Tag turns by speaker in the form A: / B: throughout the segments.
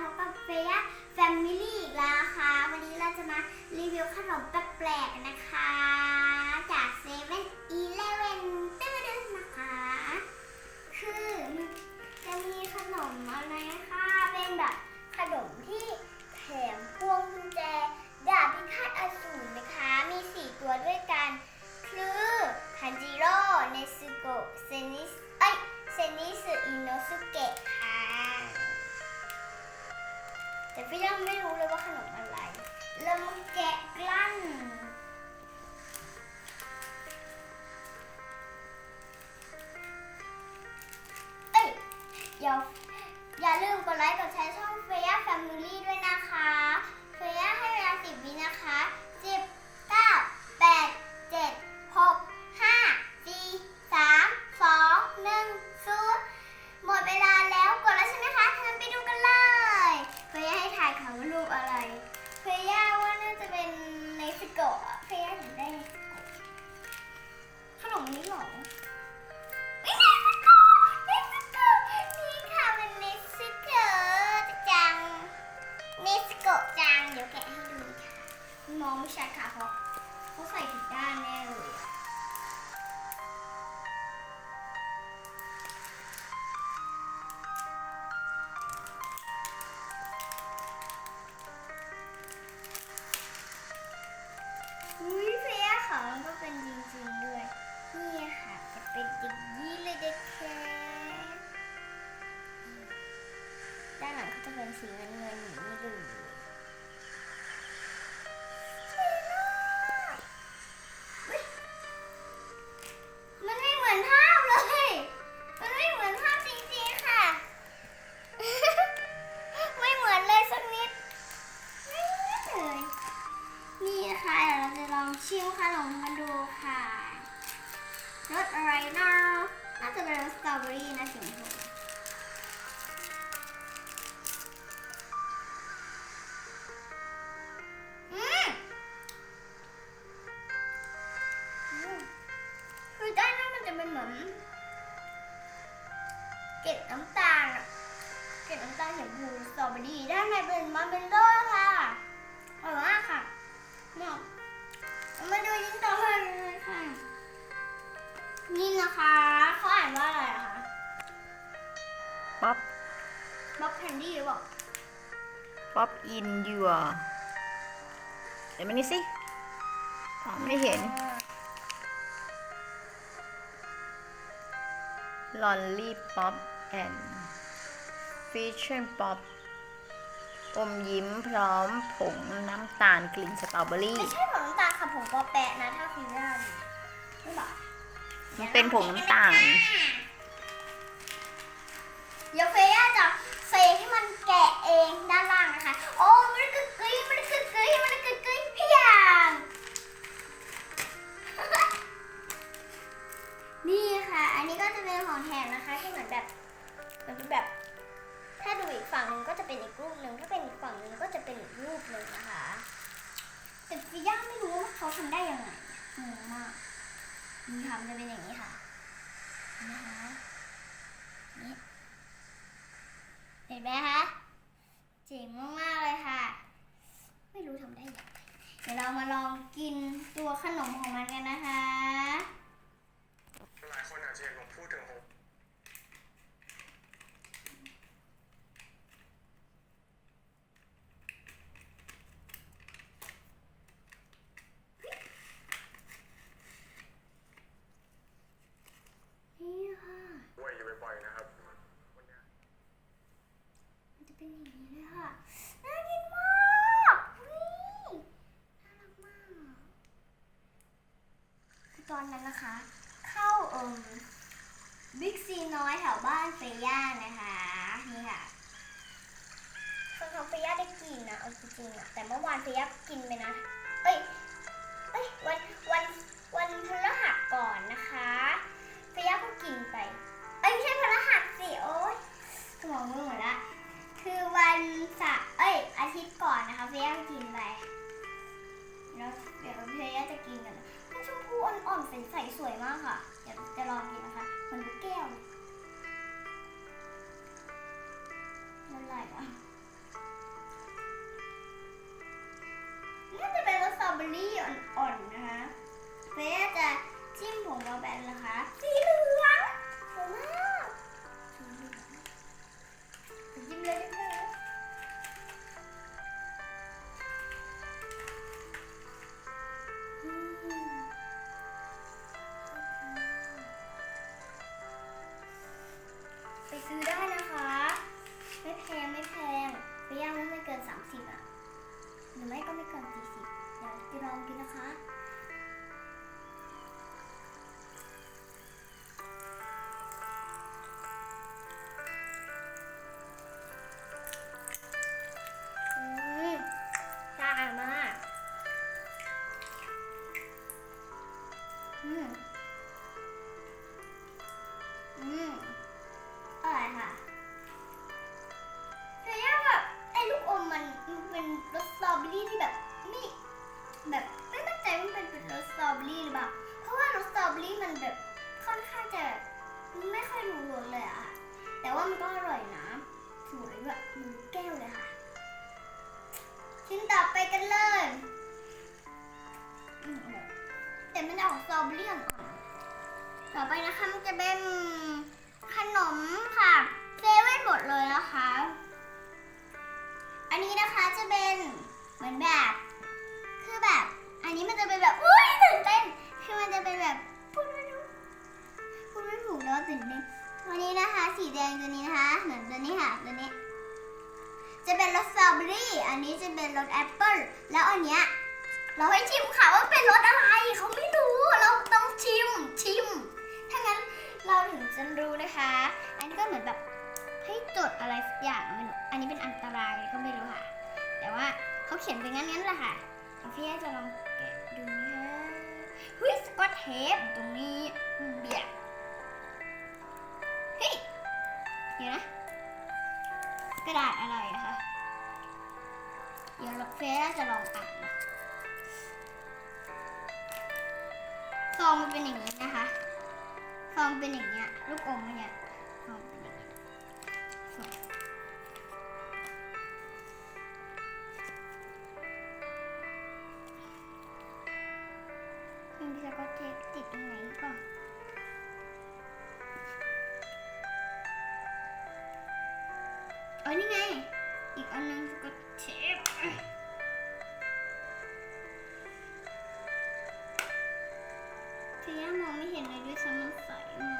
A: พบกับเฟียแฟมิลี่อีกแล้วนะคะวันนี้เราจะมารีวิวขนมแปลกๆนะคะ จากเซเว่นอีเลเว่นตื้อดึงนะคะ คือจะมีขนมอะไรนะคะเป็นแบบขนมที่แถมพวงกุญแจดาบพิฆาตอสูรนะคะ มีสี่ตัวด้วยกัน คือทันจิโร่เนซึโกะเซนิสเอ้ยเซนิสอิโนสุเกะค่ะ แต่พี่ยังไม่รู้เลยว่าขนมอะไร เรามาแกะกลั้น เอ้ยอย่าอย่าลืมกดไลค์กดแชร์ช่องเฟียแฟมิลี่ด้วยนะคะเฟียให้เวลาสิบวินะคะ กะจังเดี๋ยวแกะให้ดูค่ะ มองไม่ชัดค่ะเพราะเขาใส่ผิดด้านแน่เลยอะอุ้ยเฟียค่ะมันก็เป็นจริงๆด้วย นี่ค่ะจะเป็นอย่างนี้เลยเด็กแค่ด้านหลังก็จะเป็นสีเงินเงินๆอย่างนี้เลย รสอะไรนะน่ ป๊อปอินยัวเดี๋
B: ยวมานี่สิอ๋อไม่เห็นลอลลี่ป๊อปแอนฟิชเชนป๊อปอมยิ้มพร้อมผงน้ำตาลกลิ่นสตรอเบอรี่
A: ไม่ใช่ผงน้ำตาลค่ะผงปอแปะนะถ้าฟิลล่าดูหรือเปล่า
B: มันเป็นผงน้ำตาล
A: เดี๋ยวเฟย่าจะ เฟยให้มันแกะเองด้านล่างนะคะ โอ้มันกึกกึยมันกึกกึยมันกึกกึยพี่ยางนี่ค่ะ อันนี้ก็จะเป็นของแถมนะคะที่เหมือนแบบเหมือนแบบ ถ้าดูอีกฝั่งหนึ่งก็จะเป็นอีกรูปหนึ่งถ้าเป็นอีกฝั่งหนึ่งก็จะเป็นอีกรูปหนึ่งนะคะแต่ฟิย่าไม่รู้ว่าเขาทำได้ยังไงงงมากนี่ทำจะเป็นอย่างนี้ค่ะนะคะนี่ เห็นไหมคะเจ๋งมากๆเลยค่ะ ไม่รู้ทำได้ยังไงเดี๋ยวเรามาลองกินตัวขนมของมันกันนะคะ
C: หลายคนอาจจะเห็นผมพูดถึงผม
A: นี่ค่ะ
C: ด้วยอยู่บ่อยๆนะครับวันเนี้ย
A: มันจะเป็นอย่างนี้เลยค่ะ น่ากินมากอุ๊ยน่ารักมากอะคือตอนนั้นนะคะ เข้าเอิมบิ๊กซีน้อยแถวบ้าน เฟย่านะคะนี่ค่ะส่วนของเฟย่าได้กินนะเอาจริงๆอะแต่เมื่อวานเฟย่ากินไปนะเอ้ยเอ้ยวันวันวันพฤหัสก่อนนะคะเฟย่าก็กินไปเอ้ยไม่ใช่พฤหัสสิโอ๊ยสมองมึนหมดละคือวันสาร์เอ้ยอาทิตย์ก่อนนะคะเฟียก็กินไปแล้วเดี๋ยวเฟียจะกินกันมันชมพูอ่อนๆใสๆสวยมากค่ะเดี๋ยวจะลองกิน แก้ องดูนะคะ อืมจ้ามากอืม อืม อร่อยค่ะแต่ย่าแบบไอลูกอมมันมันเป็นรส ต่ว่ามันก็อร่อยนะ สวยแบบมือแก้วเลยค่ะ ชิ้นต่อไปกันเลยแต่มันออกสตรอเบอรี่อ่อนๆต่อไปนะคะมันจะเป็น เขียนไปงั้นงั้นแหละค่ะเดี๋ยวพี่จะลองแกะดูนะคะเฮ้ยสกอตเทปตรงนี้เบียดเฮ้ยเดี๋ยวนะ กระดาษอะไรอะคะเดี๋ยวเราเฟซจะลองอ่านซองมันเป็นอย่างนี้นะคะซองเป็นอย่างเงี้ยลูกอมเนี่ย เอ้ยนี่ไง อีกอันนึงสกอตเทปทีนี้มองไม่เห็นเลยด้วยซ้ำมันใสมาก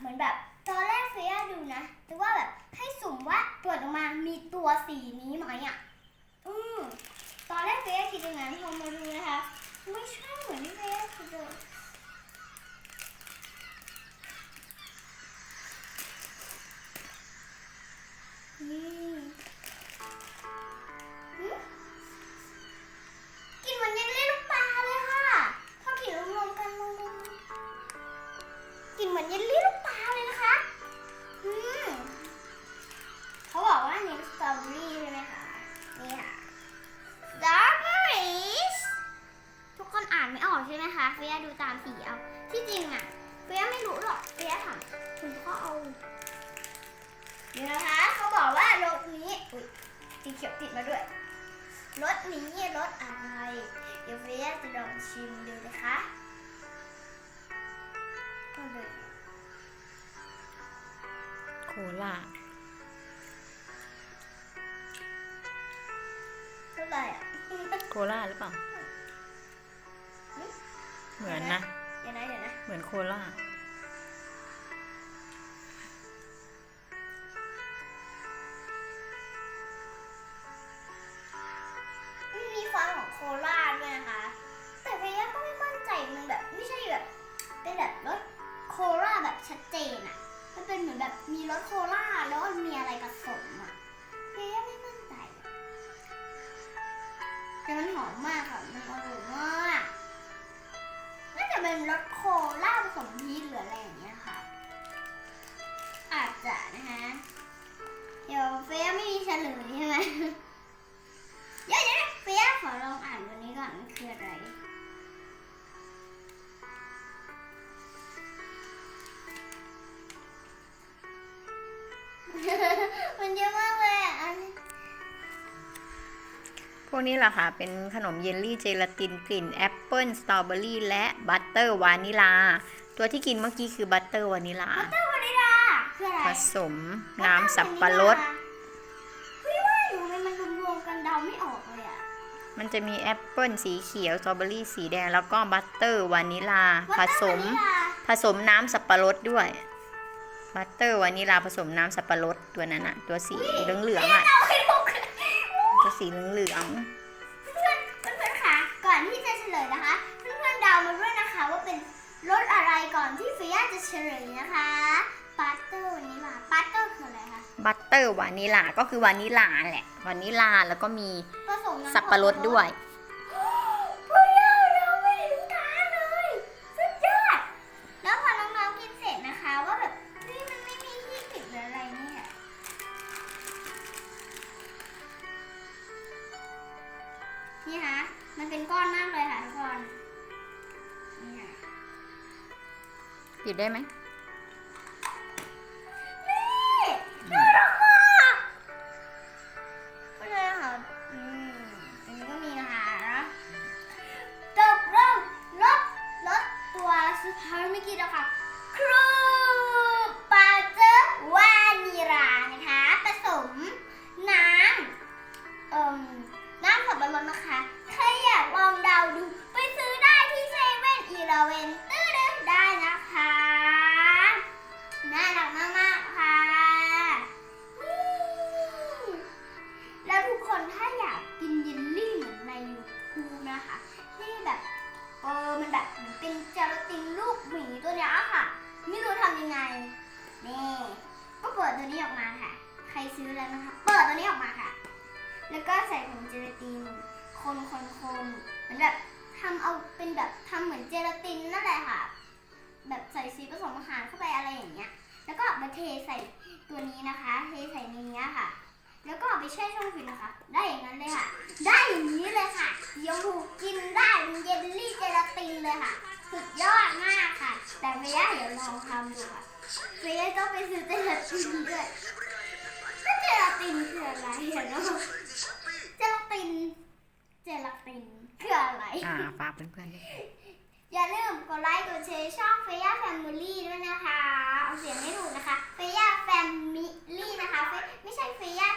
A: เหมือนแบบตอนแรกเฟย่าดูนะแต่ว่าแบบให้สุ่มว่าเปิดออกมามีตัวสีนี้ไหมอะ อืมตอนแรกเฟย่าคิดอย่างนั้นพอมาดูนะคะ ไม่ใช่เหมือนที่เฟย่าคิดเลยนี่ ติดมาด้วยรสนี้รสอะไร เดี๋ยวเฟียจะลองชิมดูนะคะก็เลย
B: โคลา
A: เท่าไหร่อะ
B: โคลาหรือเปล่า เหมือนนะ
A: เดี๋ยวนะเดี๋ยวนะ
B: เหมือนโคลา
A: เป็นรสโคราผสมพีชหรืออะไรอย่างเงี้ยค่ะ อาจจะนะคะเดี๋ยวเฟียไม่มีเฉลยใช่ไหมเดี๋ยวเดี๋ยวเฟียขอลองอ่านวันนี้ก่อนมันคืออะไรมันเยอะมาก
B: พวกนี้แหละค่ะ เป็นขนมเยลลี่เจลาตินกลิ่นแอปเปิลสตรอเบอรี่และบัตเตอร์วานิลา ตัวที่กินเมื่อกี้คือบัตเตอร์วานิลา
A: บัตเตอร์วานิลาคืออะไร
B: ผสมน้ำสับปะรด
A: เฮ้ยว่าอยู่ทำไมมันรวมๆกันเดาไม่ออกเลยอะ
B: มันจะมีแอปเปิลสีเขียวสตรอเบอรี่สีแดงแล้วก็บัตเตอร์วานิลา ผสม
A: บัตเตอร์วานิลา
B: ผสมน้ำสับปะรดด้วย บัตเตอร์วานิลาผสมน้ำสับปะรดตัวนั้นอะตัวสีเหลืองๆอะ
A: เดาไม่ถูก
B: ตัวสีเหลือง
A: เพื่อนๆเพื่อนๆคะก่อนที่จะเฉลยนะคะ เพื่อนๆเดามาด้วยนะคะ ว่าเป็นรสอะไรก่อนที่เฟียจะเฉลยนะคะปัตเตอร์วันนี้มาปัตเตอร์คืออะไรคะ
B: ๆบัตเตอร์วานิลาก็คือวานิลาแหละวานิลาแล้วก็มี
A: ผสมน้ำ
B: สับปะรดด้วย
A: ปิดได้
B: ไหม
A: นี่น่ารักมากก็เลยค่ะอืมอันนี้ก็มีนะคะจบเริ่มลดลดตัวสุดท้ายเมื่อกี้แล้วค่ะครู เอาเป็นแบบทำเหมือนเจลาตินนั่นแหละค่ะ แบบใส่สีผสมอาหารเข้าไปอะไรอย่างเงี้ย แล้วก็เอามาเทใส่ตัวนี้นะคะ เทใส่ในเนี้ยค่ะ แล้วก็เอาไปแช่ช่องฟิตนะคะ ได้อย่างนั้นเลยค่ะ ได้อย่างนี้เลยค่ะยังถูกกินได้เป็นเยลลี่เจลาตินเลยค่ะ สุดยอดมากค่ะ แต่เฟียเดี๋ยวลองทำดูค่ะเฟียต้องไปซื้อเจลาตินด้วยก็เจลาตินคืออะไรอเนาะเจลาติน เจลาติน คืออะไร
B: อ่าฝากเพื่อนๆด้วย
A: อย่าลืมกดไลค์กดแชร์ช่องเฟย่าแฟมิลี่ด้วยนะคะ เอาเสียงไม่ถูกนะคะเฟย่าแฟมิลี่นะคะเฟไม่ใช่เฟย่า